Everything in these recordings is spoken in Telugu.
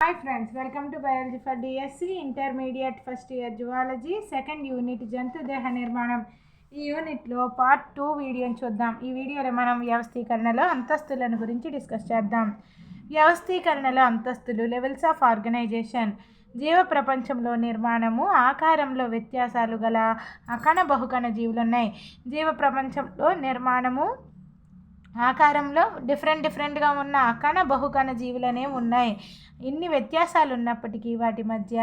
Hi friends welcome to biology for DSC intermediate first year zoology second unit జంతు దేహ నిర్మాణం ఈ యూనిట్లో పార్ట్ టూ వీడియోని చూద్దాం. ఈ వీడియోలో మనం వ్యవస్థీకరణలో అంతస్తులను గురించి డిస్కస్ చేద్దాం. వ్యవస్థీకరణలో అంతస్తులు లెవెల్స్ ఆఫ్ ఆర్గనైజేషన్ జీవ ప్రపంచంలో నిర్మాణము ఆకారంలో వ్యత్యాసాలు గల అకణ బహుకణ జీవులు ఉన్నాయి జీవ ప్రపంచంలో నిర్మాణము ఆకారంలో డిఫరెంట్ డిఫరెంట్గా ఉన్న అకణ బహుకణ జీవులనే ఉన్నాయి. ఇన్ని వ్యత్యాసాలు ఉన్నప్పటికీ వాటి మధ్య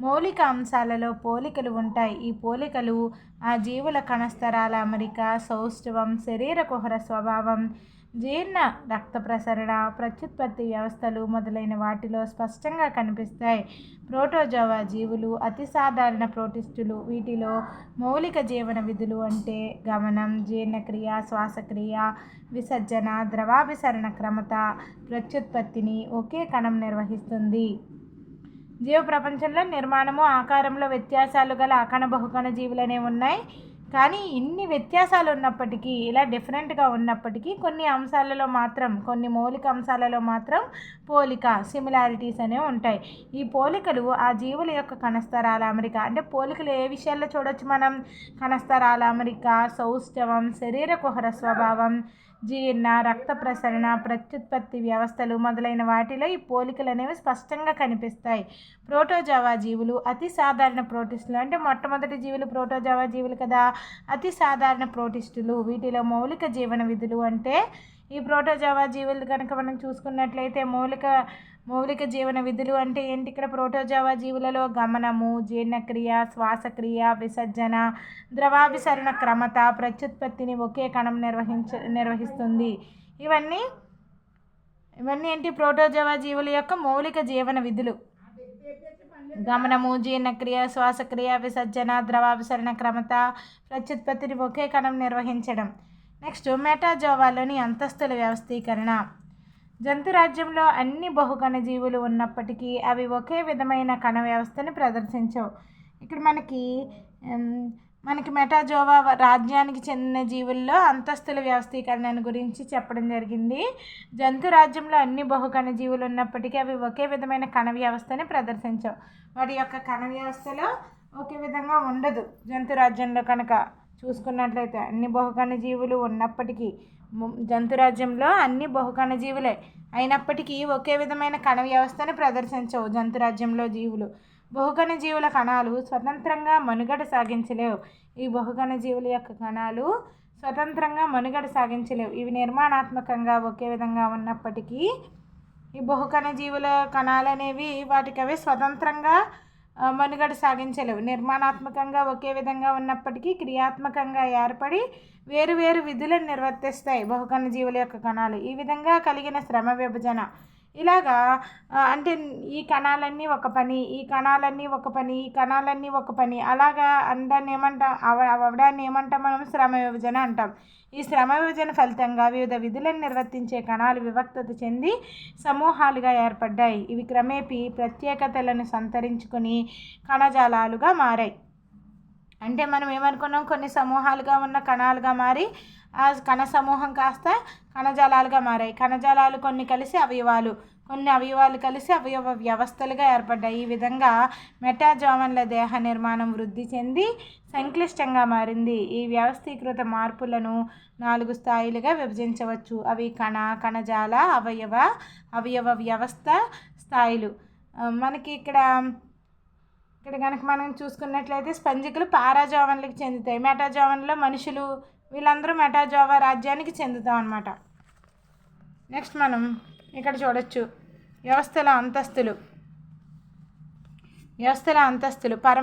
మౌలిక అంశాలలో పోలికలు ఉంటాయి. ఈ పోలికలు ఆ జీవుల కణస్తరాల అమరిక సౌష్ఠవం శరీర కుహర స్వభావం జీర్ణ రక్త ప్రసరణ ప్రత్యుత్పత్తి వ్యవస్థలు మొదలైన వాటిలో స్పష్టంగా కనిపిస్తాయి. ప్రోటోజోవా జీవులు అతి సాధారణ ప్రోటిస్టులు వీటిలో మౌలిక జీవన విధులు అంటే గమనం జీర్ణక్రియ శ్వాసక్రియ విసర్జన ద్రవాభిసరణ క్రమత ప్రత్యుత్పత్తిని ఒకే కణం నిర్వహిస్తుంది. జీవ ప్రపంచంలో నిర్మాణము ఆకారంలో వ్యత్యాసాలు గల అకణ బహుకణ జీవులనే ఉన్నాయి. కానీ ఇన్ని వ్యత్యాసాలు ఉన్నప్పటికీ ఇలా డిఫరెంట్గా ఉన్నప్పటికీ కొన్ని అంశాలలో మాత్రం కొన్ని మౌలిక అంశాలలో మాత్రం పోలిక సిమిలారిటీస్ అనేవి ఉంటాయి. ఈ పోలికలు ఆ జీవుల యొక్క కణస్థరాల అమరిక అంటే పోలికలు ఏ విషయాల్లో చూడొచ్చు మనం? కణస్తరాల అమరిక సౌష్ఠవం శరీర కుహర స్వభావం జీర్ణ రక్త ప్రసరణ ప్రత్యుత్పత్తి వ్యవస్థలు మొదలైన వాటిలో ఈ పోలికలు అనేవి స్పష్టంగా కనిపిస్తాయి. ప్రోటోజావా జీవులు అతి సాధారణ ప్రోటిస్టులు అంటే మొట్టమొదటి జీవులు ప్రోటోజావా జీవులు కదా? అతి సాధారణ ప్రోటిస్టులు. వీటిలో మౌలిక జీవన విధులు అంటే ఈ ప్రోటోజావా జీవులు కనుక మనం చూసుకున్నట్లయితే మౌలిక మౌలిక జీవన విధులు అంటే ఏంటి? ఇక్కడ ప్రోటోజావా జీవులలో గమనము జీర్ణక్రియ శ్వాసక్రియ విసర్జన ద్రవాభిసరణ క్రమత ప్రత్యుత్పత్తిని ఒకే కణం నిర్వహించ నిర్వహిస్తుంది. ఇవన్నీ ఇవన్నీ ఏంటి? ప్రోటోజోవా జీవుల యొక్క మౌలిక జీవన విధులు. గమనము జీర్ణక్రియ శ్వాసక్రియ విసర్జన ద్రవాభిసరణ క్రమత ప్రత్యుత్పత్తిని ఒకే కణం నిర్వహించడం. నెక్స్ట్ మెటాజోవాలోని అంతస్తుల వ్యవస్థీకరణ. జంతురాజ్యంలో అన్ని బహుకణ జీవులు ఉన్నప్పటికీ అవి ఒకే విధమైన కణ వ్యవస్థని ప్రదర్శించవు. ఇక్కడ మనకి మనకి మెటాజోవా రాజ్యానికి చెందిన జీవుల్లో అంతస్తుల వ్యవస్థీకరణ గురించి చెప్పడం జరిగింది. జంతు రాజ్యంలో అన్ని బహుకణ జీవులు ఉన్నప్పటికీ అవి ఒకే విధమైన కణ వ్యవస్థని ప్రదర్శించవు. వాటి యొక్క కణ వ్యవస్థలో ఒకే విధంగా ఉండదు. జంతు రాజ్యంలో కనుక చూసుకున్నట్లయితే అన్ని బహుకణ జీవులు ఉన్నప్పటికీ జంతురాజ్యంలో అన్ని బహుకణ జీవులే అయినప్పటికీ ఒకే విధమైన కణ వ్యవస్థను ప్రదర్శించవు జంతురాజ్యంలో జీవులు. బహుగణ జీవుల కణాలు స్వతంత్రంగా మనుగడ సాగించలేవు. ఈ బహుగణ జీవుల యొక్క కణాలు స్వతంత్రంగా మనుగడ సాగించలేవు. ఇవి నిర్మాణాత్మకంగా ఒకే విధంగా ఉన్నప్పటికీ ఈ బహుకణ జీవుల కణాలు అనేవి వాటికి అవి స్వతంత్రంగా మనుగడ సాగించలేవు. నిర్మాణాత్మకంగా ఒకే విధంగా ఉన్నప్పటికీ క్రియాత్మకంగా ఏర్పడి వేరు వేరు విధులను నిర్వర్తిస్తాయి బహుకణ జీవుల యొక్క కణాలు. ఈ విధంగా కలిగిన శ్రమ విభజన ఇలాగా అంటే ఈ కణాలన్నీ ఒక పని ఈ కణాలన్నీ ఒక పని ఈ కణాలన్నీ ఒక పని అలాగా అందాన్ని ఏమంటాం అవ అవడాన్ని ఏమంటాం మనం? శ్రమ విభజన అంటాం. ఈ శ్రమ విభజన ఫలితంగా వివిధ విధులను నిర్వర్తించే కణాలు వివక్తత చెంది సమూహాలుగా ఏర్పడ్డాయి. ఇవి క్రమేపీ ప్రత్యేకతలను సంతరించుకొని కణజాలాలుగా మారాయి. అంటే మనం ఏమనుకున్నాం? కొన్ని సమూహాలుగా ఉన్న కణాలుగా మారి ఆ కణ సమూహం కాస్త కణజాలాలుగా మారాయి. కణజాలాలు కొన్ని కలిసి అవయవాలు కొన్ని అవయవాలు కలిసి అవయవ వ్యవస్థలుగా ఏర్పడ్డాయి. ఈ విధంగా మెటాజోమన్ల దేహ నిర్మాణం వృద్ధి చెంది సంక్లిష్టంగా మారింది. ఈ వ్యవస్థీకృత మార్పులను నాలుగు స్థాయిలుగా విభజించవచ్చు. అవి కణ కణజాల అవయవ అవయవ వ్యవస్థ స్థాయిలు. మనకి ఇక్కడ ఇక్కడ కనుక మనం చూసుకున్నట్లయితే స్పంజికలు పారాజోవన్లకు చెందుతాయి. మెటాజోవన్లో మనుషులు వీళ్ళందరూ మెటాజోవా రాజ్యానికి చెందుతాం అనమాట నెక్స్ట్ మనం ఇక్కడ చూడొచ్చు వ్యవస్థల అంతస్తులు. వ్యవస్థల అంతస్తులు పరమ